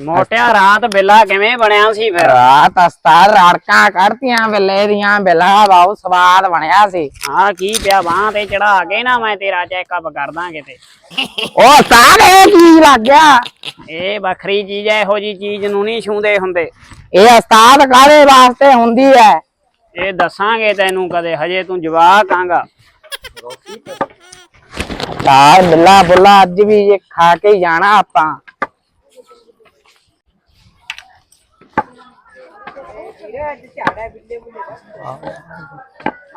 ਮੋਟਿਆ ਰਾਤ ਬਿੱਲਾ ਕਿਵੇਂ ਬਣਿਆ ਸੀ ਫਿਰ? ਰਾਤ ਅਸਤਾਰ ਰੜਕਾਂ ਕੱਢਤੀਆਂ ਬਿੱਲੇ ਦੀਆਂ ਬਿੱਲਾ ਬਹੁਤ ਸਵਾਦ ਬਣਿਆ ਸੀ। ਹਾਂ ਕੀ ਪਿਆ ਬਾਹ ਤੇ ਚੜਾ ਕੇ ਨਾ ਮੈਂ ਤੇਰਾ ਚੈੱਕਅਪ ਕਰ ਦਾਂ ਕਿਤੇ। ਉਹ ਸਾਰੇ ਕੀ ਲੱਗ ਗਿਆ? ਇਹ ਵੱਖਰੀ ਚੀਜ਼ ਐ ਇਹੋ ਜੀ ਚੀਜ਼ ਨੂੰ ਨਹੀਂ ਛੂੰਦੇ ਹੁੰਦੇ। ਇਹ ਉਸਤਾਦ ਕਾਹਦੇ ਵਾਸਤੇ ਹੁੰਦੀ ਹੈ? ਇਹ ਦੱਸਾਂਗੇ ਤੈਨੂੰ ਕਦੇ ਹਜੇ ਤੂੰ ਜਵਾਕ ਆਂਗਾ। ਯਾਰ ਬਿੱਲਾ ਬੁੱਲਾ ਅੱਜ ਵੀ ਇਹ ਖਾ ਕੇ ਹੀ ਜਾਣਾ ਆਪਾਂ।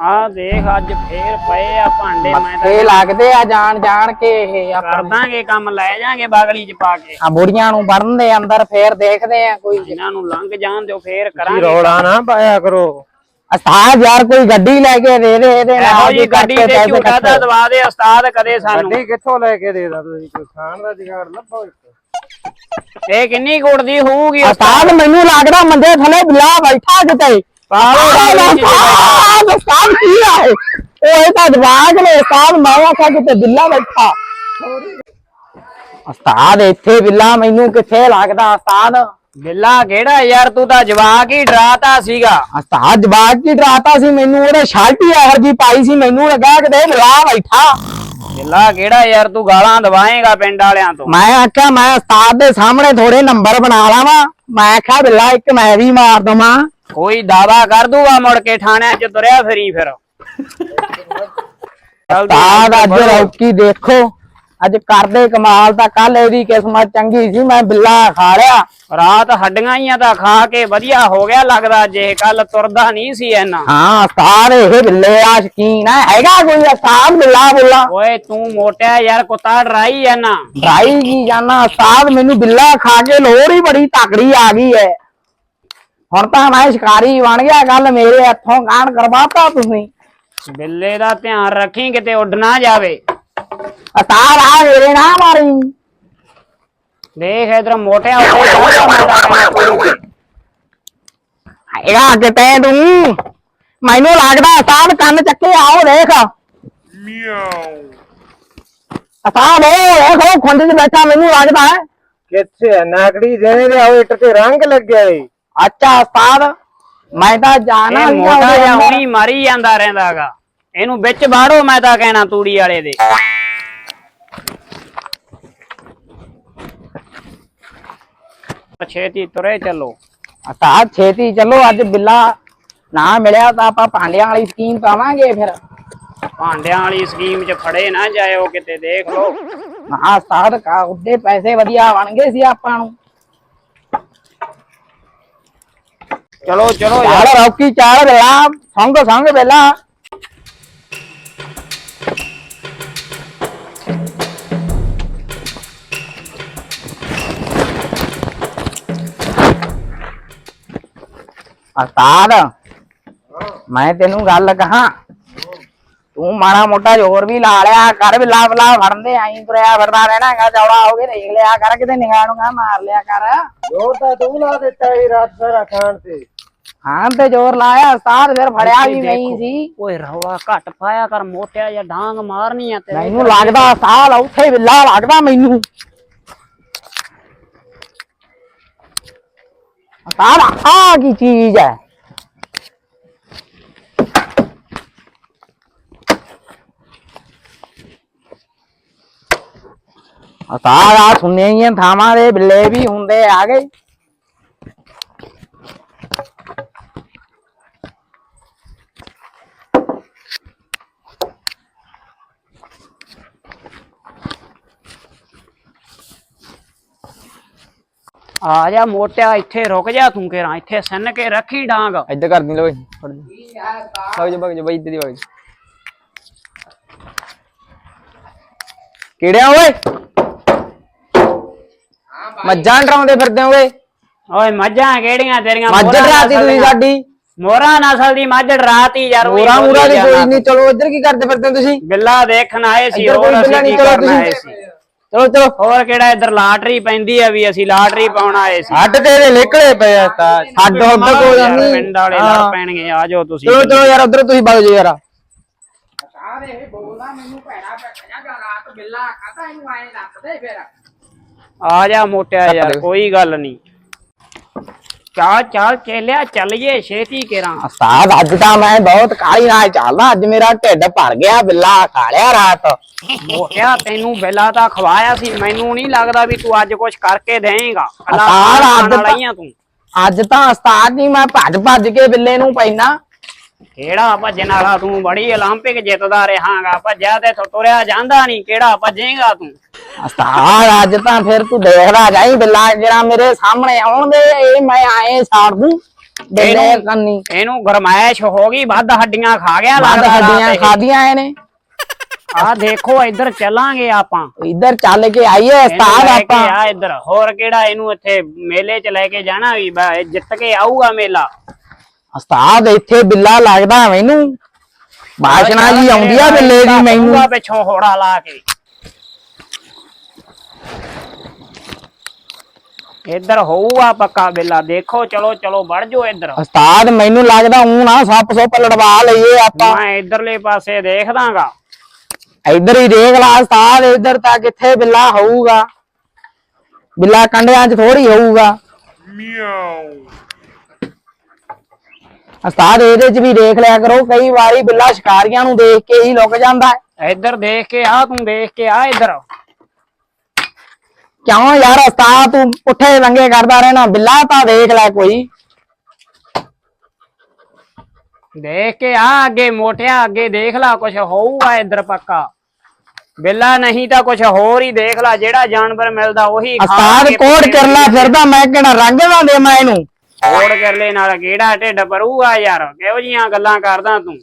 ਆ ਦੇਖ ਅੱਜ ਫੇਰ ਪਏ ਆ ਭਾਂਡੇ ਮੈਂ ਤਾਂ ਇਹ ਲੱਗਦੇ ਆ ਜਾਣ ਜਾਣ ਕੇ ਇਹ ਕਰ ਆਪਾਂ ਦਾਂਗੇ ਕੰਮ ਲੈ ਜਾਾਂਗੇ ਬਾਗਲੀ ਚ ਪਾ ਕੇ। ਆ ਬੁੜੀਆਂ ਨੂੰ ਵੜਨ ਦੇ ਅੰਦਰ ਫੇਰ ਦੇਖਦੇ ਆ ਕੋਈ। ਇਹਨਾਂ ਨੂੰ ਲੰਘ ਜਾਣ ਦਿਓ ਫੇਰ ਕੀ ਕਰਾਂਗੇ ਰੌਲਾ ਨਾ ਪਾਇਆ ਕਰੋ। ਉਸਤਾਦ ਯਾਰ ਕੋਈ ਗੱਡੀ ਲੈ ਕੇ ਦੇ ਦੇ ਇਹਦੇ ਇਹੋ ਨਾਲ ਜੀ ਗੱਡੀ ਕਰਕੇ ਤੇ ਪੈਸੇ ਝੂਟਾ ਦਾ ਇਕੱਠੇ। ਦਵਾ ਦੇ ਉਸਤਾਦ ਕਦੇ ਸਾਨੂੰ। ਗੱਡੀ ਕਿੱਥੋਂ ਲੈ ਕੇ ਦੇਦਾ ਤੁਸੀਂ? ਕੋਈ ਖਾਣ ਦਾ ਜੁਗਾੜ ਲੱਭੋ ਇੱਕ। ਇਹ ਕਿੰਨੀ ਕੁੜ ਦੀ ਹੋਊਗੀ ਉਸਤਾਦ? ਮੈਨੂੰ ਲੱਗਦਾ ਮੰਦੇ ਥੱਲੇ ਬਿੱਲਾ ਬੈਠਾ ਕਿਤੇ। ਉਸਤਾਦ ਉਸਤਾਦ ਕੀ ਹੈ ਉਹ ਇਹ ਤਾਂ ਦਿਮਾਗ ਨੇ ਉਸਤਾਦ ਮੈਂ ਆਖਿਆ ਕਿਤੇ ਬਿੱਲਾ ਬੈਠਾ। ਉਸਤਾਦ ਇੱਥੇ ਬਿੱਲਾ ਮੈਨੂੰ ਕਿੱਥੇ ਲੱਗਦਾ ਉਸਤਾਦ? ਬਿੱਲਾ ਕਿਹੜਾ ਯਾਰ ਤੂੰ ਤਾਂ ਜਵਾਕ ਹੀ ਡਰਾਤਾ ਸੀਗਾ। ਉਸਤਾਦ ਜਵਾਕ ਕੀ ਡਰਾਤਾ ਸੀ? ਮੈਨੂੰ ਉਹਨੇ ਸ਼ਰਟ ਹੀ ਇਹੋ ਜੀ ਪਾਈ ਸੀ ਮੈਨੂੰ ਲੱਗਾ ਕਿਤੇ ਬਿੱਲਾ ਬੈਠਾ। ਬਿੱਲਾ ਕਿਹੜਾ ਯਾਰ ਤੂੰ ਗਾਲਾਂ ਦਵਾਏਗਾ ਪਿੰਡ ਵਾਲਿਆਂ ਤੋਂ। ਮੈਂ ਆਖਿਆ ਮੈਂ ਉਸਤਾਦ ਦੇ ਸਾਹਮਣੇ ਥੋੜੇ ਨੰਬਰ ਬਣਾ ਲਾਵਾਂ। ਮੈਂ ਆਖਿਆ ਬਿੱਲਾ ਇੱਕ ਮੈਂ ਵੀ ਮਾਰ ਦਵਾਂ। ਕੋਈ ਦਾਵਾ ਕਰ ਦੂਗਾ ਮੁੜ ਕੇ ਥਾਣਿਆਂ 'ਚ ਤੁਰਿਆ ਫਿਰੀ ਫਿਰ। ਉਸਤਾਦ ਅੱਜ ਰੌਕੀ ਦੇਖੋ। ਅੱਜ ਕਰਦੇ ਕਮਾਲ ਤਾਂ ਕੱਲ ਇਹਦੀ ਕਿਸਮਤ ਚੰਗੀ ਸੀ ਮੈਂ ਬਿੱਲਾ ਖਾ ਲਿਆ। ਰਾਤ ਹੱਡੀਆਂ ਹੀ ਆ ਤਾਂ ਖਾ ਕੇ ਵਧੀਆ ਹੋ ਗਿਆ ਲੱਗਦਾ ਜੇ ਕੱਲ ਤੁਰਦਾ ਨਹੀਂ ਸੀ ਇੰਨਾ। ਹਾਂ ਉਸਤਾਦ ਇਹ ਬਿੱਲੇ ਆ ਸ਼ਕੀਨ ਹੈ ਹੈਗਾ ਕੋਈ ਉਸਤਾਦ ਬਿੱਲਾ ਬੁੱਲਾ? ਓਏ ਤੂੰ ਮੋਟਿਆ ਯਾਰ ਕੁੱਤਾ ਡਰਾਈ ਐ ਨਾ। ਡਰਾਈ ਕੀ ਜਾਨਾ ਉਸਤਾਦ ਮੈਨੂੰ ਬਿੱਲਾ ਖਾ ਕੇ ਲੋੜ ਹੀ ਬੜੀ ਤਕੜੀ ਆ ਗਈ ਹੈ। ਹੁਣ ਤਾਂ ਮੈਂ ਸ਼ਿਕਾਰੀ ਬਣ ਗਿਆ ਗੱਲ ਮੇਰੇ ਹੱਥੋਂ ਕਾਣ ਕਰਵਾਤਾ ਤੁਸੀਂ। ਬਿੱਲੇ ਦਾ ਧਿਆਨ ਰੱਖੀ ਕਿਤੇ ਉੱਡ ਨਾ ਜਾਵੇ। ਉਸਤਾਦ ਆ ਮੇਰੇ ਨਾ ਮਾਰੀ। ਦੇਖ ਇਧਰ ਮੋਟਿਆ ਉੱਤੇ ਤੇ। ਮੈਨੂੰ ਲੱਗਦਾ ਉਸਤਾਦ ਕੰਨ ਚੱਕੇ ਆਓ ਦੇਖ। ਉਸਤਾਦ ਉਹ ਦੇਖੋ ਖੁੰਡ 'ਚ ਬੈਠਾ ਮੈਨੂੰ ਲੱਗਦਾ ਹੈ। ਕਿੱਥੇ ਹੈ ਨਾਕੜੀ ਦੇਣੇ ਦੇ ਆਓ ਇੱਟ ਤੇ ਰੰਗ ਲੱਗਿਆ ਏ। ਅੱਛਾ ਉਸਤਾਦ ਮੈਂ ਤਾਂ ਜਾਣਾ ਇਹ ਮੋਟਾ ਜਿਹਾ। ਹੁਣੀ ਮਾਰੀ ਜਾਂਦਾ ਰਹਿੰਦਾਗਾ। ਇਹਨੂੰ ਵਿੱਚ ਬਾੜੋ ਮੈਂ ਤਾਂ ਕਹਿਣਾ ਤੂੜੀ ਵਾਲੇ ਦੇ। ਛੇਤੀ ਤੁਰੇ ਚੱਲੋ। ਉਸਤਾਦ ਛੇਤੀ ਚੱਲੋ ਅੱਜ ਬਿੱਲਾ ਨਾ ਮਿਲਿਆ ਤਾਂ ਆਪਾਂ ਭਾਂਡਿਆਂ ਵਾਲੀ ਸਕੀਮ ਪਾਵਾਂਗੇ ਫਿਰ। ਭਾਂਡਿਆਂ ਵਾਲੀ ਸਕੀਮ 'ਚ ਫੜੇ ਨਾ ਜਾਇਓ ਕਿਤੇ ਦੇਖ ਲਓ। ਹਾਂ ਉਸਤਾਦ ਕਾ ਉੱਦੇ ਪੈਸੇ ਵਧੀਆ ਬਣ ਗਏ ਸੀ ਆਪਾਂ ਨੂੰ। ਚਲੋ ਚਲੋ ਯਾਰ। ਰੌਕੀ ਚਾਲ ਬਿੱਲਾ ਸੰਗ ਸੰਗ ਬਿੱਲਾ ਉਸਤਾਦ ਮੈਂ ਤੈਨੂੰ ਗੱਲ ਕਹਾਂ ਤੂੰ ਮਾੜਾ ਮੋਟਾ ਜ਼ੋਰ ਵੀ ਲਾ ਲਿਆ ਕਰ ਵੀ ਲਾ ਬਲਾ ਫੜਦੇ ਆਈ ਤੁਰਿਆ ਫਿਰਦਾ ਰਹਿਣਾ ਹੈਗਾ ਚੌੜਾ ਹੋ ਕੇ ਦੇਖ ਲਿਆ ਕਰ ਕਿਤੇ ਨਿਗਾਹ ਨੂੰ ਮਾਰ ਲਿਆ ਕਰ। ਜੋਰ ਤਾਂ ਤੂੰ ਲਾ ਦਿੱਤਾ ਏ ਰਾਤ ਸਾਰਾ ਖਾਣ ਤੇ। ਹਾਂ ਤੇ ਜ਼ੋਰ ਲਾਇਆ ਉਸਤਾਦ ਫਿਰ ਫੜਿਆ ਵੀ ਨਹੀਂ ਸੀ। ਓਏ ਰੌਲਾ ਘੱਟ ਪਾਇਆ ਕਰ ਮੋਟਿਆ ਜਾਂ ਡਾਂਗ ਮਾਰਨੀ ਆ ਤੇਰੇ ਮੈਨੂੰ ਲੱਗਦਾ ਸਾਲ ਉੱਥੇ ਬਿੱਲਾ ਲੱਗਦਾ ਮੈਨੂੰ। ਉਸਤਾਦ ਆ ਕੀ ਚੀਜ਼ ਹੈ ਉਸਤਾਦ ਆ ਸੁਣਿਆ ਹੀ ਆ, ਥਾਵਾਂ ਦੇ ਬਿੱਲੇ ਵੀ ਹੁੰਦੇ ਆ ਜਾ ਮੋਟਿਆ ਇੱਥੇ ਰੁਕ ਜਾ ਤੂੰ ਕਿਰਾਂ ਇੱਥੇ ਸੰਨ ਕੇ ਰੱਖੀ ਡਾਂਗ। ਇੱਧਰ ਕਰ ਦੀ ਲੋ ਫੜ ਦੇ। ਵਗ ਜਾ ਵਗ ਜਾ ਬਾਈ ਇੱਧਰ ਦੀ ਵਗ ਜਾ ਕਿਹੜਿਆ ਓਏ? ਮੱਝਾਂ ਡਰਾਉਂਦੇ ਫਿਰਦੇ ਹੋਗੇ ਓਏ? ਮੱਝਾਂ ਕਿਹੜੀਆਂ ਤੇਰੀਆਂ? ਮੱਝ ਮੋਹਰਾਂ ਡਰਾਤੀ ਨਸਲ ਤੁਸੀਂ ਦੀਆਂ। ਸਾਡੀ। ਮੋਹਰਾਂ ਨਸਲ ਦੀ ਮੱਝ ਡਰਾਤੀ ਯਾਰ ਉਹੀ ਮੋਰਾ ਮੂਰਾ ਦੀ ਬੋਲੀ ਕੋਈ। ਨਹੀਂ ਚਲੋ ਇੱਧਰ ਕੀ ਕਰਦੇ ਫਿਰਦੇ ਹੋ ਤੁਸੀਂ? ਬਿੱਲਾ ਦੇਖਣ ਆਏ ਸੀ ਇੱਧਰ ਹੋਰ ਅਸੀਂ ਨਹੀਂ ਕੀ ਚਲੋ ਕਰਨ ਆਏ ਤੁਸੀਂ ਸੀ? ਚਲੋ ਚਲੋ ਹੋਰ ਕਿਹੜਾ ਇੱਧਰ ਲਾਟਰੀ ਪੈਂਦੀ ਆ ਵੀ ਅਸੀਂ ਲਾਟਰੀ ਪਾਉਣ ਆਏ ਸੀ। ਹੱਡ ਤੇਰੇ ਨਿਕਲੇ ਪਏ ਆ ਤਾਂ ਛੱਡ ਉੱਧਰ ਕੋਈ ਯਾਰ, ਨਹੀਂ। ਪਿੰਡ ਵਾਲੇ ਹਾਂ। ਲੜ ਪੈਣਗੇ ਆ ਜਾਓ ਤੁਸੀਂ। ਚਲੋ ਚਲੋ ਯਾਰ ਉੱਧਰ ਤੁਸੀਂ ਵਗ ਜਾਓ ਯਾਰ। ਸਾਰੇ ਇਹ ਬੋਲਦਾ ਮੈਨੂੰ ਭੈਣਾ ਭੈਣਾ ਜਾਂ ਰਾਤ ਬਿੱਲਾ ਖਾਦਾ ਇਹਨੂੰ ਆਏ ਦੱਸ ਦੇ ਫਿਰ। ਆ ਜਾ ਮੋਟਿਆ ਯਾਰ ਕੋਈ ਗੱਲ ਨਹੀਂ। ਚੱਲ ਚੱਲ ਚੇਲਿਆ ਚੱਲੀਏ ਛੇਤੀ ਕੇਰਾਂ। ਉਸਤਾਦ ਅੱਜ ਤਾਂ ਮੈਂ ਬਹੁਤ ਕਾਲੀ ਨਾਲ ਚੱਲਦਾ ਅੱਜ ਮੇਰਾ ਢਿੱਡ ਭਰ ਗਿਆ ਬਿੱਲਾ ਖਾ ਲਿਆ ਰਾਤ। ਮੋਟਿਆ ਤੈਨੂੰ ਬੇਲਾ ਤਾਂ ਖਵਾਇਆ ਸੀ ਮੈਨੂੰ ਨਹੀਂ ਲੱਗਦਾ ਵੀ ਤੂੰ ਅੱਜ ਕੁਝ ਕਰਕੇ ਦੇਏਗਾ। ਆਹ ਅੱਜ ਤੂੰ ਅੱਜ ਤਾਂ ਉਸਤਾਦ ਜੀ ਮੈਂ ਭੱਜ ਭੱਜ ਕੇ ਬਿੱਲੇ ਨੂੰ ਪੈਣਾ ਕਿਹੜਾ ਭੱਜਣ ਵਾਲਾ ਤੂੰ ਬੜੀ 올림픽 ਜਿੱਤਦਾ ਰਹਾਗਾ ਭੱਜਿਆ ਤੇ ਇੱਥੋਂ ਤੁਰਿਆ ਜਾਂਦਾ ਨਹੀਂ ਕਿਹੜਾ ਭੱਜੇਗਾ ਤੂੰ ਉਸਤਾਦ ਅੱਜ ਤਾਂ ਫਿਰ ਤੂੰ ਦੇਖਦਾ ਜਾਈ ਬਿੱਲਾ ਜਿਹੜਾ ਮੇਰੇ ਸਾਹਮਣੇ ਆਉਣ ਦੇ ਇਹ ਮੈਂ ਆਏ ਸਾੜ ਦੂੰ ਬਿੱਲੇ ਇਹਨੂੰ- ਕੰਨੀ ਇਹਨੂੰ ਗਰਮਾਇਸ਼ ਹੋ ਗਈ ਵੱਧ ਹੱਡੀਆਂ ਖਾ ਗਿਆ ਵੱਧ ਲੱਗਦਾ ਹੱਡੀਆਂ ਰਾਤ ਇਹ। ਖਾਦੀਆਂ ਇਹਨੇ ਆ ਦੇਖੋ ਇੱਧਰ ਚੱਲਾਂਗੇ ਆਪਾਂ ਇੱਧਰ ਚੱਲ ਕੇ ਆਈਏ ਇਹਨੂੰ ਉਸਤਾਦ ਲੈ ਕੇ ਆਪਾਂ ਆ ਇੱਧਰ ਹੋਰ ਕਿਹੜਾ ਇਹਨੂੰ ਇੱਥੇ ਮੇਲੇ 'ਚ ਲੈ ਕੇ ਜਾਣਾ ਵੀ ਬਾ- ਇਹ ਜਿੱਤ ਕੇ ਆਊਗਾ ਮੇਲਾ ਉਸਤਾਦ ਇੱਥੇ ਬਿੱਲਾ ਲੱਗਦਾ ਮੈਨੂੰ। ਬਾਸ਼ਨਾ ਜੀ ਆਉਂਦੀ ਆ ਬਿੱਲੇ ਦੀ ਮੈਨੂੰ। ਆਊਗਾ ਪਿੱਛੋਂ ਹੋੜਾ ਲਾ ਕੇ। ਇੱਧਰ ਹੋਊਗਾ ਪੱਕਾ ਬੇਲਾ। ਦੇਖੋ ਚਲੋ ਚਲੋ ਵੜ ਜਾਓ ਇੱਧਰ। ਉਸਤਾਦ ਮੈਨੂੰ ਲੱਗਦਾ ਉਹ ਨਾ ਸੱਪ ਸੁੱਪ ਲੜਵਾ ਲਈਏ ਆਪਾਂ। ਮੈਂ ਇੱਧਰਲੇ ਪਾਸੇ ਦੇਖਦਾਗਾ। ਇੱਧਰ ਹੀ ਦੇਖ ਲਾ ਉਸਤਾਦ ਇੱਧਰ ਤਾਂ ਕਿੱਥੇ ਬਿੱਲਾ ਹੋਊਗਾ। ਬਿੱਲਾ ਕੰਡਿਆਂ 'ਚ ਥੋੜੀ ਹੋਊਗਾ। ਉਸਤਾਦ ਇਹਦੇ 'ਚ ਵੀ ਦੇਖ ਲਿਆ ਕਰੋ ਕਈ ਵਾਰੀ ਬਿੱਲਾ ਸ਼ਿਕਾਰੀਆਂ ਨੂੰ ਦੇਖ ਕੇ ਹੀ ਲੁਕ ਜਾਂਦਾ ਹੈ। ਇੱਧਰ ਦੇਖ ਕੇ ਆ ਤੂੰ ਦੇਖ ਕੇ ਆ ਇੱਧਰ ਕਿਉਂ ਯਾਰ ਉਸਤਾਦ ਤੂੰ ਪੁੱਠੇ ਰੰਗੇ ਕਰਦਾ ਰਹਿਣਾ ਬਿੱਲਾ ਤਾਂ ਦੇਖ ਲੈ ਕੋਈ। ਦੇਖ ਕੇ ਆ ਅੱਗੇ ਮੋਟਿਆ ਅੱਗੇ ਦੇਖ ਲਾ ਕੁਛ ਹੋਊਗਾ ਇੱਧਰ ਪੱਕਾ। ਬਿੱਲਾ ਨਹੀਂ ਤਾਂ ਕੁਛ ਹੋਰ ਹੀ ਦੇਖ ਲਾ ਜਿਹੜਾ ਜਾਨਵਰ ਮਿਲਦਾ ਉਹੀ ਉਸਤਾਦ ਕੋੜ ਕਰਲਾ ਫਿਰਦਾ ਮੈਂ ਕਿਹੜਾ ਰੰਗ ਨਾ ਦੇ ਮੈਂ ਇਹਨੂੰ। ਕੋੜ ਕਰਲੇ ਨਾਲ ਕਿਹੜਾ ਢਿੱਡ ਭਰੂਗਾ ਯਾਰ ਕਿਹੋ ਜੀਆਂ ਗੱਲਾਂ ਕਰਦਾ ਤੂੰ?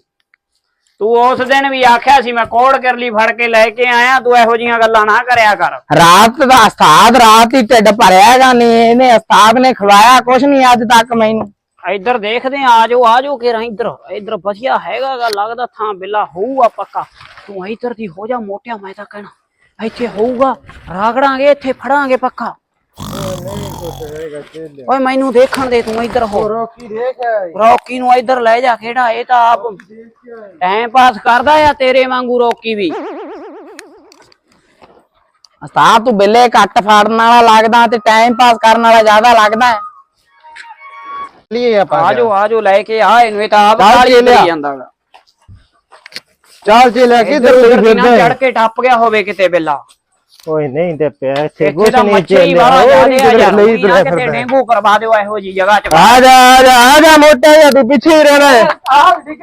ਤੂੰ ਉਸ ਦਿਨ ਵੀ ਆਖਿਆ ਸੀ ਮੈਂ ਕੋੜ ਕਰਲੀ ਫੜ ਕੇ ਲੈ ਕੇ ਆਇਆ ਤੂੰ ਇਹੋ ਜੀਆਂ ਗੱਲਾਂ ਨਾ ਕਰਿਆ ਕਰ। ਰਾਤ ਦਾ ਉਸਤਾਦ ਰਾਤ ਹੀ ਢਿੱਡ ਭਰਿਆਗਾ ਨਹੀਂ ਇਹਨੇ ਉਸਤਾਦ ਨੇ ਖਵਾਇਆ ਕੁਛ ਨਹੀਂ ਅੱਜ ਤੱਕ ਮੈਨੂੰ। ਇੱਧਰ ਦੇਖਦੇ ਆ ਆਜੋ ਆਜੋ ਕੇ ਰਾਂ ਇੱਧਰ ਇੱਧਰ ਵਧੀਆ ਹੈਗਾ ਗਾ, ਲੱਗਦਾ ਥਾਂ ਬਿੱਲਾ ਹੋਊਗਾ ਪੱਕਾ। ਤੂੰ ਇੱਧਰ ਦੀ ਹੋ ਜਾ ਮੋਟਿਆ ਮੈਂ ਤਾਂ ਕਹਿਣਾ ਇੱਥੇ ਹੋਊਗਾ ਰਾਗੜਾਂਗੇ ਇੱਥੇ ਫੜਾਂਗੇ ਪੱਕਾ। ਓਏ ਮੈਨੂੰ ਦੇਖਣ ਦੇ ਤੂੰ ਇੱਧਰ ਹੋ। ਰੋਕੀ ਦੇਖ ਰੌਕੀ ਨੂੰ ਇੱਧਰ ਲੈ ਜਾ ਖੇੜਾ ਇਹ ਤਾਂ ਆਪ ਟਾਈਮ ਪਾਸ ਕਰਦਾ ਆ ਤੇਰੇ ਵਾਂਗੂ ਰੌਕੀ ਵੀ। ਉਸਤਾਦ ਤੂੰ ਬਿੱਲੇ ਘੱਟ ਫੜਨ ਵਾਲਾ ਲੱਗਦਾ ਤੇ ਟਾਈਮ ਪਾਸ ਕਰਨ ਵਾਲਾ ਜ਼ਿਆਦਾ ਲੱਗਦਾ ਹੈ। ਲਈ ਆਪਾਂ ਆਜੋ ਆਜੋ ਲੈ ਕੇ ਆ ਇਹਨੂੰ ਇਹ ਤਾਂ ਆਪ ਕਾਲੀ ਚੇਲਿਆ। ਕਰੀ ਜਾਂਦਾ ਚੱਲ ਜੀ ਲੈ ਕੇ ਇੱਧਰ ਲਈ ਫਿਰਦੇ ਚੜ ਕੇ ਟੱਪ ਗਿਆ ਹੋਵੇ ਕਿਤੇ ਬਿੱਲਾ। ਓਏ ਨਹੀਂ ਤੇ ਪਿਆ ਇੱਥੇ ਇੱਥੇ ਕੁਛ ਤਾਂ ਨਹੀਂ ਮੱਛੀ ਵਾਲਾ ਓਏ ਜਾਂਦੇ ਆ ਯਾਰ ਲਈ ਉਹੀ ਨਾ ਤੁਰਿਆ ਕਿਤੇ ਡੇਂਗੂ ਕਰਵਾ ਦਿਓ ਇਹੋ ਜੀ ਜਗ੍ਹਾ 'ਚ ਆ ਜਾ ਆ ਜਾ ਆ ਜਾ ਮੋਟਾ ਜਿਹਾ ਤੂੰ ਪਿੱਛੇ ਹੀ ਰਹਿਣਾ ਹੈ।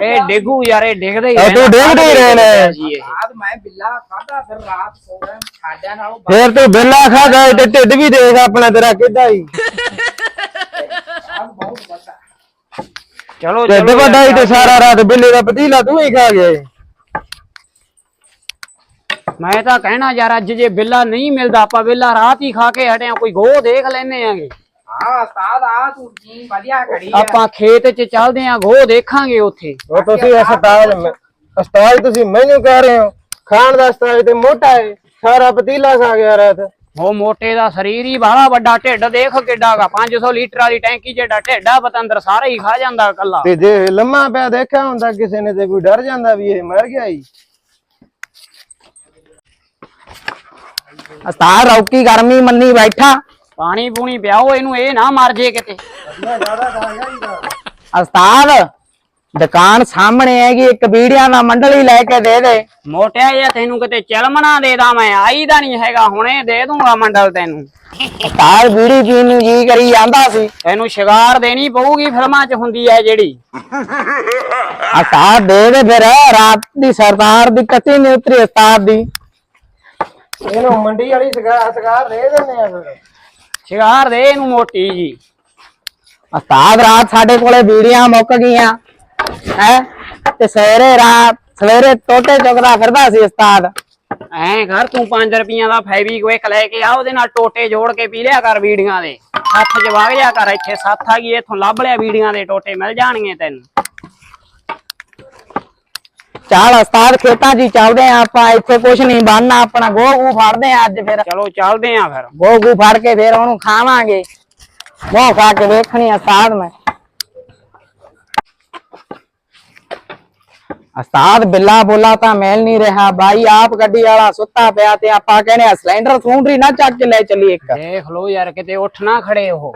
ਇਹ ਡਿੱਗੂ ਯਾਰ ਇਹ ਡਿੱਗਦੇ ਹੀ ਆ ਤੂੰ ਡਿੱਗਦੇ ਹੀ ਰਹਿਣਾ ਹੈ। ਜੀ ਇਹ। ਬਾਅਦ ਮੈਂ ਬਿੱਲਾ ਖਾਦਾ ਫਿਰ ਰਾਤ ਸੋ ਗਿਆ ਛਾੜਿਆ ਨਾਲੋਂ ਫੇਰ ਤੂੰ ਬਿੱਲਾ ਖਾ ਗਏ ਤੇ ਢਿੱਡ ਵੀ ਦੇਖ ਆਪਣਾ ਤੇਰਾ ਕਿੱਦਾਂ ਹੀ ਚਲੋ ਢਿੱਡ ਚਲੋ ਵੱਡਾ ਹੀ ਤੇ ਸਾਰਾ ਰਾਤ ਬਿੱਲੇ ਦਾ ਪਤੀਲਾ ਤੂੰ ਹੀ ਖਾ ਗਿਆ। ਮੈਂ ਤਾਂ ਕਹਿਣਾ ਯਾਰ ਅੱਜ ਜੇ ਬਿੱਲਾ ਨਹੀਂ ਮਿਲਦਾ ਆਪਾਂ ਬਿੱਲਾ ਰਾਤ ਹੀ ਖਾ ਕੇ ਹਟਿਆ ਕੋਈ ਗੋਹ ਦੇਖ ਲੈਨੇ ਆਂਗੇ। ਹਾਂ ਉਸਤਾਦ ਆ ਤੂੰ ਜੀ ਵਧੀਆ ਘੜੀ ਆਪਾਂ ਖੇਤ 'ਚ ਚੱਲਦੇ ਆਂ ਗੋਹ ਦੇਖਾਂਗੇ ਉੱਥੇ। ਉਹ ਤੁਸੀਂ ਹਸਪਤਾਲ ਹਸਪਤਾਲ ਤੁਸੀਂ ਮੈਨੂੰ ਕਹਿ ਰਹੇ ਹੋ ਖਾਣ ਦਾ ਹਸਪਤਾਲ ਤੇ ਮੋਟਾ ਹੈ ਸਾਰਾ ਪਤੀਲਾ ਖਾ ਗਿਆ ਰਾਤ। ਉਹ ਮੋਟੇ ਦਾ ਸਰੀਰ ਹੀ ਬਾਹਲਾ ਵੱਡਾ ਢਿੱਡ ਦੇਖ ਕਿੱਡਾ ਗਾ 500 ਲੀਟਰ ਵਾਲੀ ਟੈਂਕੀ ਜਿਹੜਾ ਢਿੱਡਾ ਪਤੰਦਰ ਸਾਰਾ ਹੀ ਖਾ ਜਾਂਦਾ ਕੱਲਾ ਤੇ ਜੇ ਲੰਮਾ ਪਿਆ ਦੇਖਿਆ ਹੁੰਦਾ ਕਿਸੇ ਨੇ ਤੇ ਕੋਈ ਡਰ ਜਾਂਦਾ ਵੀ ਇਹ ਮਰ ਗਿਆ ਹੀ ਉਸਤਾਦ ਰੌਕੀ ਗਰਮੀ ਮੰਨੀ ਬੈਠਾ। ਪਾਣੀ ਪੂਣੀ ਪਿਆਓ ਇਹਨੂੰ ਇਹ ਨਾ ਮਰ ਜੇ ਕਿਤੇ। ਉਸਤਾਦ ਦੁਕਾਨ ਸਾਹਮਣੇ ਹੈਗੀ ਇੱਕ ਬੀੜੀਆਂ ਦਾ ਮੰਡਲੀ ਲੈ ਕੇ ਦੇ ਦੇ। ਮੋਟਿਆ ਜਿਹਾ ਤੈਨੂੰ ਕਿਤੇ ਚਲਮਣਾ ਦੇ ਦਾਂ ਮੈਂ ਆਈ ਦਾ ਨਹੀਂ ਹੈਗਾ ਹੁਣੇ ਦੇ ਦੂੰਗਾ ਮੰਡਲ ਤੈਨੂੰ। ਉਸਤਾਦ ਬੀੜੀ ਪੀਣ ਨੂੰ ਜੀ ਕਰੀ ਜਾਂਦਾ ਸੀ। ਤੈਨੂੰ ਸ਼ਿਗਾਰ ਦੇਣੀ ਪਊਗੀ ਫਿਲਮਾਂ 'ਚ ਹੁੰਦੀ ਹੈ ਜਿਹੜੀ। ਉਸਤਾਦ ਦੇ ਦੇ ਫਿਰ ਰਾਤ ਦੀ ਸਰਦਾਰ ਦੀ ਕੱਤੀ ਨਹੀਂ ਉਤਰੀ ਉਸਤਾਦ ਦੀ। ਇਹਨੂੰ ਮੰਡੀ ਵਾਲੀ ਸਗਾਰ ਸਗਾਰ ਦੇ ਦਿੰਦੇ ਆ ਫਿਰ। ਸ਼ਿਗਾਰ ਦੇ ਇਹਨੂੰ ਮੋਟੀ ਜੀ। ਉਸਤਾਦ ਰਾਤ ਸਾਡੇ ਕੋਲੇ ਬੀੜੀਆਂ ਮੁੱਕ ਗਈਆਂ। ਹੈ? ਤੇ ਸਵੇਰੇ ਰਾਤ ਸਵੇਰੇ ਟੋਟੇ ਚੁੱਕਦਾ ਫਿਰਦਾ ਸੀ ਉਸਤਾਦ। ਐਂ ਘਰ ਤੂੰ 5 ਰੁਪਈਆਂ ਦਾ ਫੈਵੀਕਵਿਕ ਲੈ ਕੇ ਆ, ਉਹਦੇ ਨਾਲ ਟੋਟੇ ਜੋੜ ਕੇ ਪੀ ਲਿਆ ਕਰ ਬੀੜੀਆਂ ਦੇ। ਸੱਥ 'ਚ ਵਗ ਜਾ ਕਰ, ਇੱਥੇ ਸੱਥ ਆ ਗਈ, ਇੱਥੋਂ ਲੱਭ ਲਿਆ ਬੀੜੀਆਂ ਦੇ, ਟੋਟੇ ਮਿਲ ਜਾਣਗੇ ਤੈਨੂੰ। ਚੱਲ ਉਸਤਾਦ ਖੇਤਾਂ 'ਚ ਹੀ ਚੱਲਦੇ ਆ ਆਪਾਂ ਇੱਥੇ ਕੁਛ ਨਹੀਂ ਬਣਨਾ ਆਪਣਾ ਗੋਹ ਗੂ ਫੜਦੇ ਆ ਅੱਜ ਫਿਰ। ਚਲੋ ਚੱਲਦੇ ਆਂ ਫਿਰ। ਗੋਹ ਗੂ ਫੜ ਕੇ ਫਿਰ ਉਹਨੂੰ ਖਾਵਾਂਗੇ। ਗੋਹ ਖਾ ਕੇ ਵੇਖਣੀ ਆ ਉਸਤਾਦ ਮੈਂ। ਉਸਤਾਦ ਬਿੱਲਾ ਬੋਲਾ ਤਾਂ ਮਿਲ ਨਹੀਂ ਰਿਹਾ। ਬਾਈ ਆਪ ਗੱਡੀ ਵਾਲਾ ਸੁੱਤਾ ਪਿਆ ਤੇ ਆਪਾਂ ਕਹਿੰਦੇ ਆ ਸਿਲੰਡਰ ਸੂੰਡਰੀ ਨਾ ਚੱਕ ਕੇ ਲੈ ਚੱਲੀ ਇੱਕ। ਦੇਖ ਲੋ ਯਾਰ ਕਿਤੇ ਉੱਠ ਨਾ ਖੜੇ ਉਹ।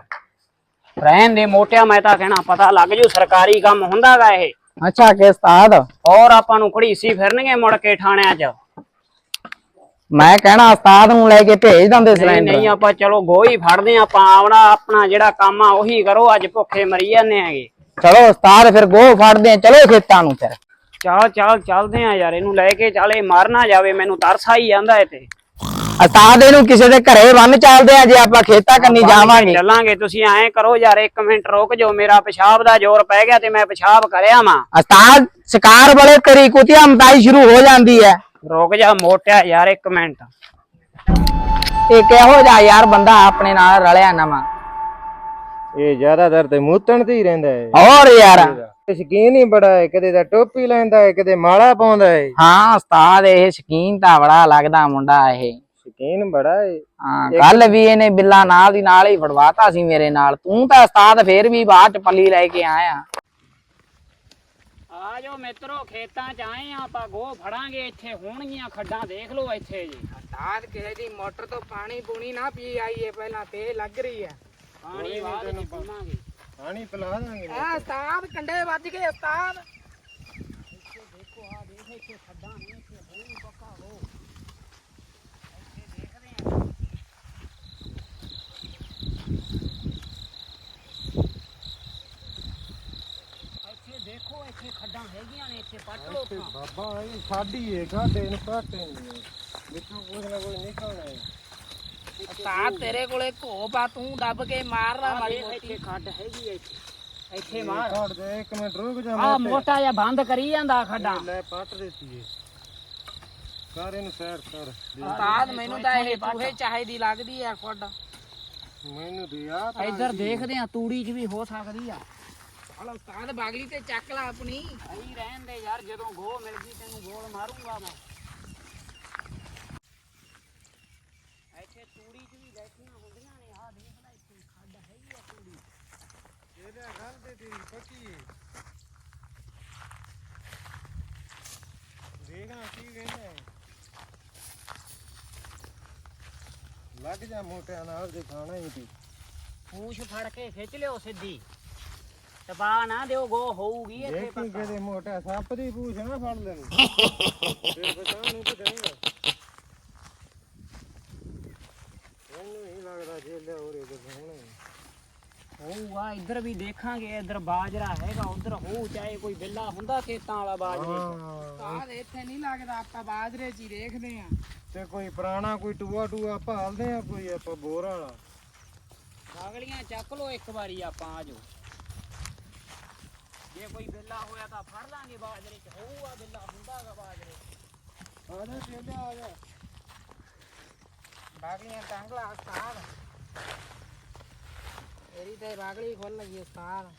ਰਹਿਣ ਦੇ ਮੋਟਿਆ ਮੈਂ ਤਾਂ ਕਹਿਣਾ ਪਤਾ ਲੱਗ ਜੂ ਸਰਕਾਰੀ ਕੰਮ ਹੁੰਦਾਗਾ ਇਹ। ਅੱਛਾ ਕਿ ਉਸਤਾਦ? ਔਰ ਆਪਾਂ ਨੂੰ ਘੜੀਸੀ ਫਿਰਨਗੇ ਮੁੜ ਕੇ ਥਾਣਿਆਂ 'ਚ। ਮੈਂ ਕਹਿਣਾ ਉਸਤਾਦ ਨੂੰ ਲੈ ਕੇ ਭੇਜ ਦਿੰਦੇ ਨਹੀਂ ਸਿਲੰਡਰ। ਨਹੀਂ ਆਪਾਂ ਚਲੋ ਗੋਹੀ ਫੜਦੇ ਆਂ, ਆਪਾਂ ਆਪਣਾ ਆਪਣਾ ਜਿਹੜਾ ਕੰਮ ਆ ਉਹੀ ਕਰੋ ਅੱਜ ਭੁੱਖੇ ਮਰੀ ਜਾਂਦੇ ਆਂਗੇ ਚਲੋ ਉਸਤਾਦ ਫਿਰ ਗੋ ਫੜਦੇ ਆ ਚਲੋ ਖੇਤਾਂ ਨੂੰ ਫਿਰ। ਚੱਲ ਚੱਲ ਚੱਲਦੇ ਆ ਯਾਰ ਇਹਨੂੰ ਲੈ ਕੇ ਚੱਲ ਇਹ ਮਰ ਨਾ ਜਾਵੇ ਮੈਨੂੰ ਤਰਸ ਆਈ ਜਾਂਦਾ ਤੇ ਉਸਤਾਦ ਇਹਨੂੰ ਕਿਸੇ ਦੇ ਘਰੇ ਬੰਨ ਚੱਲਦੇ ਆ ਜੇ ਆਪਾਂ ਖੇਤਾਂ ਕੰਨੀ ਜਾਵਾਂਗੇ। ਚੱਲਾਂਗੇ ਤੁਸੀਂ ਐਂ ਕਰੋ ਯਾਰ ਇੱਕ ਮਿੰਟ ਰੁਕ ਜਾਓ ਮੇਰਾ ਪਿਸ਼ਾਬ ਦਾ ਜ਼ੋਰ ਪੈ ਗਿਆ ਤੇ ਮੈਂ ਪਿਸ਼ਾਬ ਕਰਿਆ ਵਾਂ। ਉਸਤਾਦ ਸ਼ਿਕਾਰ ਬੜੇ ਤੇਰੀ ਕੁੱਤਿਆਂ ਮਤਾਈ ਸ਼ੁਰੂ ਹੋ ਜਾਂਦੀ ਹੈ ਰੁਕ ਜਾ ਮੋਟਿਆ ਯਾਰ ਇੱਕ ਮਿੰਟ। ਇਹ ਕਿਹੋ ਜਿਹਾ ਯਾਰ ਬੰਦਾ ਆਪਣੇ ਨਾਲ ਰਲਿਆ ਨਵਾਂ? ਇਹ ਜ਼ਿਆਦਾਤਰ ਤੇ ਮੂਤਣ ਤੇ ਹੀ ਰਹਿੰਦਾ ਹੈ ਹੋਰ ਯਾਰ। ਇਹ ਸ਼ਕੀਨ ਹੀ ਬੜਾ ਹੈ ਕਦੇ ਤਾਂ ਟੋਪੀ ਲੈਂਦਾ ਹੈ ਕਦੇ ਮਾਲਾ ਪਾਉਂਦਾ ਹੈ ਹਾਂ ਉਸਤਾਦ ਇਹ ਸ਼ਕੀਨ ਤਾਂ ਬੜਾ ਲੱਗਦਾ ਮੁੰਡਾ ਇਹ। ਸ਼ਕੀਨ ਬੜਾ ਹੈ ਹਾਂ ਕੱਲ ਵੀ ਇਹਨੇ ਬਿੱਲਾ ਨਾਲ ਦੀ ਨਾਲ ਹੀ ਫੜਵਾਤਾ ਸੀ ਮੇਰੇ ਨਾਲ। ਤੂੰ ਤਾਂ ਉਸਤਾਦ ਫੇਰ ਵੀ ਬਾਅਦ ਚ ਪੱਲੀ ਲੈ ਕੇ ਆਇਆ। ਆ ਜਾਓ ਮਿੱਤਰੋ ਖੇਤਾਂ 'ਚ ਆਏ ਆ ਆਪਾਂ ਗੋ ਫੜਾਂਗੇ ਇੱਥੇ ਹੋਣਗੀਆਂ ਖੱਡਾਂ ਦੇਖ ਲਓ ਇੱਥੇ ਜੀ। ਉਸਤਾਦ ਕਿਸੇ ਦੀ ਮੋਟਰ ਤੋਂ ਪਾਣੀ ਪੂਣੀ ਨਾ ਪੀ ਆਈਏ ਪਹਿਲਾਂ ਤੇ ਲੱਗ ਰਹੀ ਹੈ। ਪਾਣੀ ਬਾਅਦ ਵਿੱਚ ਪੀਵਾਂਗੇ। ਪਾਣੀ ਪਿਲਾ ਦਾਂਗੇ। ਆ ਉਸਤਾਦ ਕੰਡੇ ਵੱਜ ਗਏ ਉਸਤਾਦ। ਇੱਥੇ ਦੇਖੋ ਇੱਥੇ ਖੱਡਾਂ ਹੈਗੀਆਂ ਨੇ ਇੱਥੇ ਪੱਟ ਲਓ ਥਾਂ। ਬਾਬਾ ਇਹ ਸਾਡੀ ਹੈ ਘਾਟੇ ਨੂੰ ਘਾਟੇ ਨਹੀਂ ਵਿੱਚੋਂ ਕੁਝ ਨਾ ਕੁਝ ਨਿਕਲਣਾ ਹੈ ਉਸਤਾਦ ਤੇਰੇ ਕੋਲੇ ਆ ਤੂੰ ਦੱਬ ਕੇ ਮਾਰਨਾ ਆਹ ਦੇਖ ਇੱਥੇ ਖੱਡ ਹੈਗੀ ਆ ਇੱਥੇ। ਇੱਥੇ ਮਾਰ। ਘਾਟ ਦੇ ਇੱਕ ਮਿੰਟ ਰੁਕ ਜਾ ਆ ਮੋਟਾ ਜਿਹਾ ਬੰਦ ਕਰੀ ਜਾਂਦਾ ਖੱਡਾਂ। ਲੈ ਪੱਟ ਦਿੱਤੀ ਹੈ ਕਰ ਇਹਨੂੰ ਸਾਈਡ ਕਰ ਦੇ। ਉਸਤਾਦ ਮੈਨੂੰ ਤਾਂ ਇਹ ਚੂਹੇ ਚਾਹੀਦੀ ਲੱਗਦੀ ਆ ਖੁੱਡ। ਮੈਨੂੰ ਦੇ ਆ ਇੱਧਰ ਦੇਖਦੇ ਆ ਤੂੜੀ 'ਚ ਵੀ ਹੋ ਸਕਦੀ ਆ। ਹਲ ਉਸਤਾਦ ਬਾਗਲੀ ਤੇ ਚੱਕ ਲੈ ਆਪਣੀ। ਅਈ ਰਹਿਣ ਦੇ ਯਾਰ ਜਦੋਂ ਗੋ ਮਿਲ ਗਈ ਤੈਨੂੰ ਗੋਲ ਮਾਰੂੰਗਾ ਮੈਂ। ਇੱਥੇ ਤੂੜੀ 'ਚ ਵੀ ਬੈਠੀਆਂ ਹੁੰਦੀਆਂ ਨੇ ਆ ਦੇਖ ਲੈ ਇੱਥੇ ਖੱਡ ਹੈਗੀ ਆ ਤੂੜੀ। ਇਹਦਾ ਗੱਲ ਤੇ ਤੇਰੀ ਪੱਕੀ ਹੈ ਦੇਖਣਾ ਕੀ ਕਹਿੰਦਾ ਹੈ ਲੱਗ ਜਾ ਮੋਟਿਆਂ ਨਾਲ ਦੇ ਖਾਣਾ ਹੀ ਤੀ ਪੂਛ ਫੜ ਕੇ ਖਿੱਚ ਲਿਓ ਸਿੱਧੀ। ਦਬਾ ਨਾ ਦਿਓ ਗੋ ਹੋਊਗੀ ਇੱਥੇ ਦੇਖੀ ਪੱਕਾ ਕਿਤੇ ਮੋਟਾ ਸੱਪ ਦੀ ਪੂਛ ਨਾ ਫੜ ਲੈਣੀ। ਫਿਰ ਬਚਾਉਣ ਨੂੰ ਤੇ ਦੇਗਾ ਇਹਨੂੰ ਹੀ ਲੱਗਦਾ ਜੇਲੇ ਉਰੇ ਦੇ ਹੋਣੇ ਹੋਊਗਾ ਇੱਧਰ ਵੀ ਦੇਖਾਂਗੇ ਇੱਧਰ ਬਾਜਰਾ ਹੈਗਾ ਉਧਰ ਹੋਊ ਚਾਹੇ ਕੋਈ ਬਿੱਲਾ ਹੁੰਦਾ ਖੇਤਾਂ ਵਾਲਾ ਬਾਜਰੇ। 'ਚ। ਹਾਂ ਉਸਤਾਦ ਇੱਥੇ ਨਹੀਂ ਲੱਗਦਾ ਆਪਾਂ ਬਾਜਰੇ 'ਚ ਹੀ ਦੇਖਦੇ ਆ ਤੇ ਕੋਈ ਪੁਰਾਣਾ ਕੋਈ ਟੂਆ ਟੂਆ ਭਾਲਦੇ ਆ ਕੋਈ ਆਪਾਂ ਬੋਰ ਵਾਲਾ? ਕਾਗਲੀਆਂ ਚੱਕ ਲਓ ਇੱਕ ਵਾਰੀ ਆਪਾਂ ਆ ਜਾਓ ਜੇ ਕੋਈ ਬਿੱਲਾ ਹੋਇਆ ਤਾਂ ਫੜ ਲਾਂਗੇ ਬਾਜਰੇ 'ਚ। ਹੋਊਗਾ ਬਿੱਲਾ ਹੁੰਦਾਗਾ ਬਾਜਰੇ। 'ਚ। ਆ ਜਾ ਜੇਲੇ ਆ ਜਾ। ਬਾਗਲੀਆਂ ਟੰਗ ਉਸਤਾਦ। ਮੇਰੀ ਤੇ ਬਾਗਲੀ ਖੁੱਲ ਗਈ, ਉਸਤਾਦ।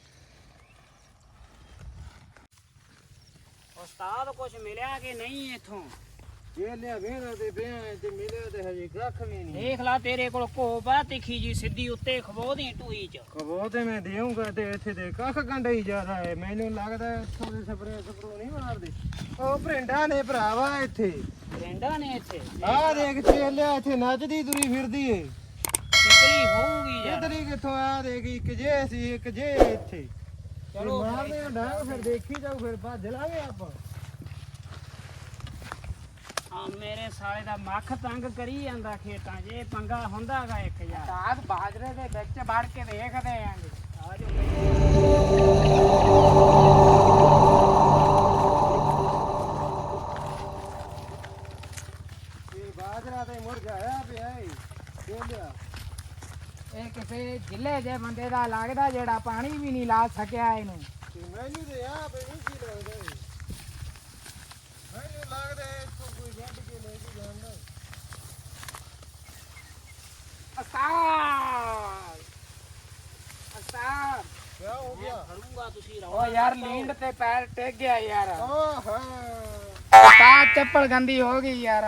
ਉਸਤਾਦ ਕੁਝ ਮਿਲਿਆ ਕਿ ਨਹੀਂ ਇਥੋਂ? ਜੇਲੇ ਵੇਹਣਾ ਤੇ ਬਿਆਂ ਤੇ ਮਿਲਿਆ ਤੇ ਹਜੇ ਕੱਖ ਵੀ ਨਹੀਂ। ਦੇਖ ਲਾ ਤੇਰੇ ਕੋਲ ਕੋਪ ਆ ਤਿੱਖੀ ਜੀ ਸਿੱਧੀ ਉੱਤੇ ਖਵੋ ਦੀ ਟੂਈ 'ਚ। ਕਬੋ ਤੇ ਮੈਂ ਦੇਊਂਗਾ ਤੇ ਇੱਥੇ ਦੇ ਕੱਖ ਗੰਡਾ ਹੀ ਜ਼ਿਆਦਾ ਹੈ। ਮੈਨੂੰ ਲੱਗਦਾ ਇੱਥੋਂ ਦੇ ਸਪਰੇ ਸਪਰੋ ਨਹੀਂ ਮਾਰਦੇ। ਉਹ ਭਰਿੰਡਾ ਨੇ ਭਰਾਵਾ ਇੱਥੇ। ਪਿੰਡਾਂ ਨੇ ਇੱਥੇ। ਆਹ ਦੇਖ ਚੇਲਿਆ ਇੱਥੇ ਨੱਚਦੀ ਤੁਰੀ ਫਿਰਦੀ ਏ। ਟਿਕਲੀ ਹੋਊਗੀ ਯਾਰ। ਇਧਰ ਹੀ ਕਿੱਥੋਂ ਆ ਦੇਖ ਇੱਕ ਜੇ ਸੀ ਇੱਕ ਜੇ ਇੱਥੇ। ਚਲੋ ਮਾਰਦੇ ਆ ਡਾਂਗ ਫਿਰ ਦੇਖੀ ਜਾਓ ਫਿਰ ਭੱਜ ਲਾਂਗੇ ਆਪਾਂ। ਆ ਮੇਰੇ ਸਾਲੇ ਦਾ ਮੱਖ ਤੰਗ ਕਰੀ ਜਾਂਦਾ ਖੇਤਾਂ 'ਚ ਇਹ ਪੰਗਾ ਹੁੰਦਾਗਾ ਇੱਕ ਯਾਰ ਉਸਤਾਦ ਬਾਜਰੇ ਦੇ ਵਿੱਚ ਵੜ ਕੇ ਦੇਖਦੇ ਆਂਗੇ। ਆ ਜਾਓ ਇਹ ਬਾਜਰਾ ਤੇ ਮੁੜ ਜਾਇਆ ਪਿਆ ਏ ਚੇਲਿਆ ਇਹ ਕਿਸੇ ਜ਼ਿਲ੍ਹੇ ਦੇ ਬੰਦੇ ਦਾ ਲੱਗਦਾ ਜਿਹੜਾ ਪਾਣੀ ਵੀ ਨਹੀਂ ਲਾ ਸਕਿਆ ਇਹਨੂੰ। ਮੈਨੂੰ ਤੇ ਆ ਬਈ ਨਹੀਂ ਕੀ ਲੱਗਦਾ ਮੈਨੂੰ ਲੱਗਦਾ ਏ ਇੱਥੋਂ ਕੋਈ ਵੱਢ ਕੇ ਲੈ ਕੇ ਜਾਂਦਾ ਏ। ਉਸਤਾਦ ਉਸਤਾਦ ਕਿਆ ਹੋ ਗਿਆ? ਫੜੂੰਗਾ ਤੁਸੀਂ ਓ ਰੌਲਾ ਯਾਰ ਲੀਂਡ ਤੇ ਪੈਰ ਟਿਕ ਗਿਆ ਯਾਰ। ਓਹ। ਹਾਂ ਉਸਤਾਦ ਚੱਪਲ ਗੰਦੀ ਹੋ ਗਈ ਯਾਰ।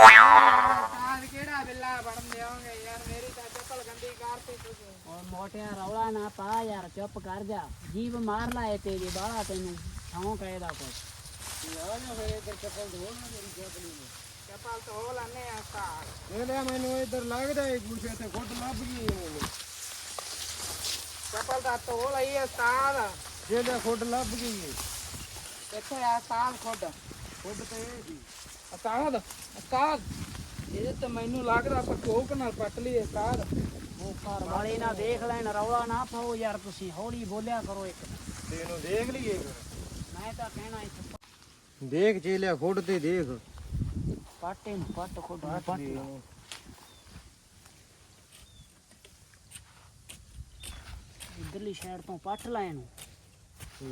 ਉਸਤਾਦ ਕਿਹੜਾ ਬਿੱਲਾ ਬਣਦਾ ਲਿਆਉਂਗੇ ਯਾਰ? ਮੇਰੀ ਤਾਂ ਚੱਪਲ ਗੰਦੀ ਕਰਤੀ ਤੁਸੀਂ। ਓ ਮੋਟਿਆ ਰੌਲਾ ਨਾ ਪਾ ਯਾਰ ਚੁੱਪ ਕਰ ਜਾ। ਜੀਬ ਮਾਰ ਲਾਏ ਤੇਰੀ ਬਾਹਲਾ ਤੈਨੂੰ। ਸ਼ੌਂਕ ਹੈ ਇਹਦਾ ਕੁਛ ਆ ਜਾ ਫਿਰ ਇੱਧਰ ਚੱਪਲ ਧੋ ਨਾ ਮੇਰੀ ਚੱਪਲੀ ਨੂੰ। ਚੱਪਲ ਧੋ ਲੈਣੇ ਆ ਸਾਰ ਇਹ ਲੈ ਮੈਨੂੰ ਇੱਧਰ ਲੱਗਦਾ ਹੈ ਕੁਛ ਇੱਥੇ ਖੁੱਡ ਲੱਭ ਗਈ ਹੈ ਮੈਨੂੰ। ਚੱਪਲ ਦਾ ਧੋ ਲਈ ਹੈ ਸਾਰ ਜਿਹਦੇ ਖੁੱਡ ਲੱਭ ਗਈ ਹੈ ਕਿੱਥੇ ਆ ਸਾਲ ਖੁੱਡ ਖੁੱਡ ਤੇ ਇਹ ਜੀ ਉਸਤਾਦ ਉਸਤਾਦ ਇਹ ਤਾਂ ਮੈਨੂੰ ਲੱਗਦਾ ਆਪਾਂ ਕੋਕ ਨਾਲ ਪੱਟ ਲਈਏ ਉਸਤਾਦ ਉਹ ਘਰ ਵਾਲੇ ਨਾ ਦੇਖ ਲੈਣ ਰੌਲਾ ਨਾ ਪਾਓ ਯਾਰ ਤੁਸੀਂ। ਹੌਲੀ ਬੋਲਿਆ ਕਰੋ ਇੱਕ। ਤੇ ਇਹਨੂੰ ਦੇਖ ਲਈਏ। ਮੈਂ ਤਾਂ ਕਹਿਣਾ ਇੱਥੇ ਦੇਖ ਚੇਲਿਆ ਖੁੱਡ ਤੇ ਦੇਖ। ਪਾਟੇ ਨੂੰ ਪੱਟ ਖੋਡ ਪੱਟ ਲਾ। ਇੱਧਰਲੀ ਸਾਈਡ ਤੋਂ ਪੱਟ ਲੈ ਇਹਨੂੰ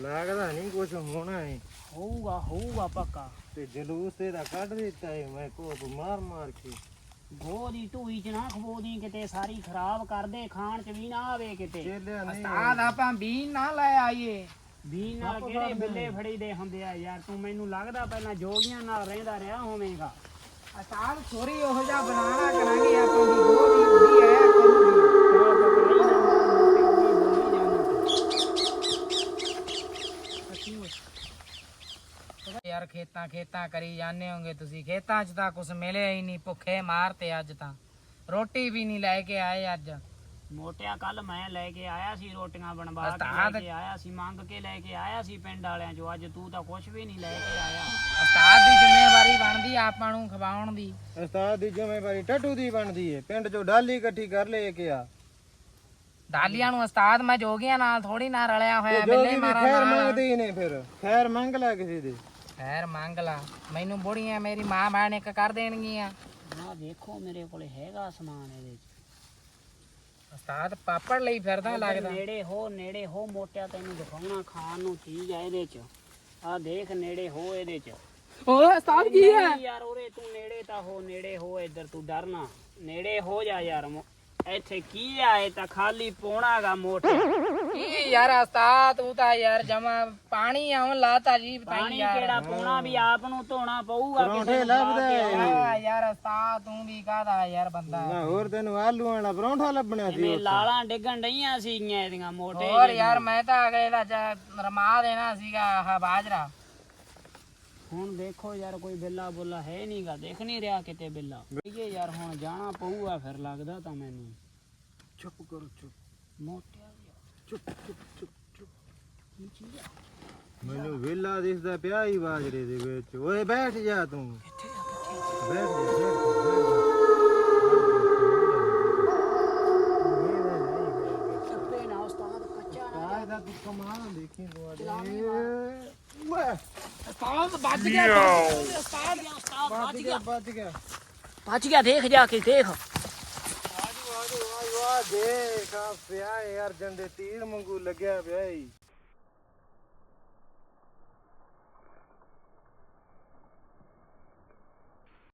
ਲੱਗਦਾ ਨਹੀਂ ਕੁਝ ਹੋਣਾ ਹੈ ਹੋਊਗਾ ਹੋਊਗਾ ਪੱਕਾ। ਤੇ ਜਲੂਸ ਤੇ ਦਾ ਕੱਢ ਦਿੱਤਾ ਹੈ ਮੈਂ ਕੋਪ ਮਾਰ ਮਾਰ ਕੇ। ਗੋਹ ਦੀ ਢੂਈ ਚ ਨਾ ਖਬੋਦੀ ਕਿਤੇ ਸਾਰੀ ਖਰਾਬ ਕਰ ਦੇ ਖਾਣ ਚ ਵੀ ਨਾ ਆਵੇ ਕਿਤੇ। ਚੇਲਿਆ ਨਹੀਂ ਉਸਤਾਦ ਆਪਾਂ ਬੀਨ ਨਾ ਲੈ ਆਈਏ। ਵੀ ਨਾਲ ਕਿਹੜੇ ਬਿੱਲੇ ਫੜੀ ਦੇ ਹੁੰਦੇ ਆ ਯਾਰ? ਤੂੰ ਮੈਨੂੰ ਲੱਗਦਾ ਪਹਿਲਾਂ ਜੋਗੀਆਂ ਨਾਲ ਰਹਿੰਦਾ ਰਿਹਾ ਹੋਵੇਂਗਾ। ਉਸਤਾਦ ਥੋੜੀ ਉਹੋ ਜਿਹਾ ਬਣਾਣਾ ਕਰਾਂਗੇ ਆਪਾਂ ਦੀ ਗੋਹ ਵੀ ਉਹਦੀ ਹੈ ਯਾਰ ਖੇਤਾਂ ਖੇਤਾਂ ਕਰੀ ਜਾਂਦੇ ਹੋਗੇ ਤੁਸੀਂ, ਖੇਤਾਂ 'ਚ ਤਾਂ ਕੁਝ ਮਿਲਿਆ ਹੀ ਨਹੀਂ, ਭੁੱਖੇ ਮਾਰਤੇ ਅੱਜ ਤਾਂ। ਰੋਟੀ ਵੀ ਨਹੀਂ ਲੈ ਕੇ ਆਏ ਅੱਜ। ਮੋਟਿਆ ਕੱਲ ਮੈਂ ਲੈ ਕੇ ਆਇਆ ਸੀ ਰੋਟੀਆਂ ਬਣਵਾ ਕੇ ਉਸਤਾਦ- ਲੈ ਕੇ ਆਇਆ ਸੀ ਮੰਗ ਕੇ ਲੈ ਕੇ ਆਇਆ ਸੀ ਪਿੰਡ ਵਾਲਿਆਂ ਚੋਂ। ਅੱਜ ਤੂੰ ਤਾਂ ਕੁਝ ਵੀ ਨਹੀਂ ਲੈ ਕੇ ਆਇਆ। ਉਸਤਾਦ ਦੀ ਜ਼ਿੰਮੇਵਾਰੀ ਬਣਦੀ ਆ ਆਪਾਂ ਨੂੰ ਖਵਾਉਣ ਦੀ। ਉਸਤਾਦ ਦੀ ਜ਼ਿੰਮੇਵਾਰੀ ਟੱਟੂ ਦੀ ਬਣਦੀ ਹੈ ਪਿੰਡ ਚੋਂ ਡਾਲੀ ਇਕੱਠੀ ਕਰ ਲੈ ਕੇ ਆ। ਦਾਲੀਆਂ ਨੂੰ ਉਸਤਾਦ ਮੈਂ ਜੋਗੀਆਂ ਨਾਲ ਥੋੜੀ ਨਾ ਰਲਿਆ ਹੋਇਆ ਜੋ ਬਿੱਲੇ ਮਾਰਾ ਖੈਰ ਨਾਲ। ਮੰਗਦੇ ਹੀ ਨੇ ਫਿਰ। ਖੈਰ ਮੰਗ ਲੈ ਕਿਸੇ ਦੀ। ਖੈਰ ਮੰਗ ਲਾ। ਮੈਨੂੰ ਬੁੜੀਆਂ ਮੇਰੀ ਮਾਂ ਬਹਿਣ ਇੱਕ ਕਰ ਦੇਣਗੀਆਂ। ਆਹ ਦੇਖੋ ਮੇਰੇ ਕੋਲੇ ਹੈਗਾ ਸਮਾਨ ਇਹਦੇ ਚ। ਉਸਤਾਦ ਪਾਪੜ ਲਈ ਫਿਰਦਾ ਲੱਗਦਾ। ਨੇੜੇ ਹੋ ਨੇੜੇ ਹੋ ਮੋਟਿਆ ਤੈਨੂੰ ਦਿਖਾਉਣਾ ਖਾਣ ਨੂੰ ਚੀਜ਼ ਆ ਇਹਦੇ ਚ। ਆਹ ਦੇਖ ਨੇੜੇ ਹੋ ਇਹਦੇ ਚ। ਓਏ ਉਸਤਾਦ ਕੀ ਹੈ? ਯਾਰ ਉਰੇ ਤੂੰ ਨੇੜੇ ਤਾਂ ਹੋ ਨੇੜੇ ਹੋ ਇੱਧਰ ਤੂੰ ਡਰਨਾ ਨੇੜੇ ਹੋ ਜਾ ਯਾਰ ਇੱਥੇ ਕੀ ਆ ਇਹ ਤਾਂ ਖਾਲੀ ਪੋਣਾਗਾ ਮੋਟੇ। ਕੀ ਯਾਰ ਉਸਤਾਦ ਤੂੰ ਤਾਂ ਯਾਰ ਜਮਾ ਪਾਣੀ ਆਉਣ ਲਾਤਾ ਜੀ ਪਾਣੀ ਕਿਹੜਾ ਪੋਣਾ ਵੀ ਆਪ ਨੂੰ ਧੋਣਾ ਪਊਗਾ ਪਰੌਂਠੇ ਲੱਭਦਾ। ਆ। ਯਾਰ ਉਸਤਾਦ ਤੂੰ ਵੀ ਕਾਹਦਾ ਯਾਰ ਬੰਦਾ। ਨਾ ਹੋਰ ਤੈਨੂੰ ਆਲੂ ਵਾਲਾ ਪਰੌਂਠਾ ਲੱਭਣਾ ਸੀ ਜਿਵੇਂ ਲਾਲਾਂ ਡਿੱਗਣ ਡਈਆਂ ਸੀਗੀਆਂ ਇਹਦੀਆਂ ਮੋਟੇ ਹੋਰ ਯਾਰ ਮੈਂ ਤਾਂ ਅਗਲੇ ਦਾ ਜ- ਰਮਾ ਦੇਣਾ ਸੀਗਾ ਆਹ ਬਾਜਰਾ। ਹੁਣ ਦੇਖੋ ਯਾਰ ਕੋਈ ਬਿੱਲਾ ਬੁੱਲਾ ਹੈ ਨਹੀਂਗਾ ਦੇਖ ਨਹੀਂ ਰਿਹਾ ਕਿਤੇ ਬਿੱਲਾ। ਇਹ ਯਾਰ ਹੁਣ ਜਾਣਾ ਪਊਗਾ ਫਿਰ ਲੱਗਦਾ ਤਾਂ ਮੈਨੂੰ। ਚੁੱਪ ਕਰੋ ਚੁੱਪ। ਮੋਟਿਆ ਚੁੱਪ ਚੁੱਪ ਚੁੱਪ ਚੁੱਪ ਮੈਨੂੰ ਵੇਲਾ ਦਿਸਦਾ ਪਿਆ ਹੀ ਬਾਜਰੇ ਦੇ ਵਿੱਚ। ਓਏ ਬੈਠ ਜਾ ਤੂੰ। ਬੈਠ ਜਾ ਬੈਠ ਜਾ, ਬੈਠ ਜਾ। ਚੱਪੇ ਨਾ ਉਸਤਾਦ ਕੱਚਾ ਨਾ ਕਾਇਦਾ ਤੂੰ ਕਮਾਲ ਦੇਖੀ ਅੱਜ ਓਏ। ਉਸਤਾਦ ਵੱਜ ਗਿਆ ਉਸਤਾਦ ਗਿਆ ਉਸਤਾਦ ਬਚ ਬਚ ਗਿਆ ਬਚ ਗਿਆ। ਬਚ ਗਿਆ ਦੇਖ ਜਾ ਕੇ ਦੇਖ। ਆ ਦੇਖ ਆ ਪਿਆ ਏ ਅਰਜਨ ਦੇ ਤੀਰ ਵਾਂਗੂ ਲੱਗਿਆ ਪਿਆ ਈ।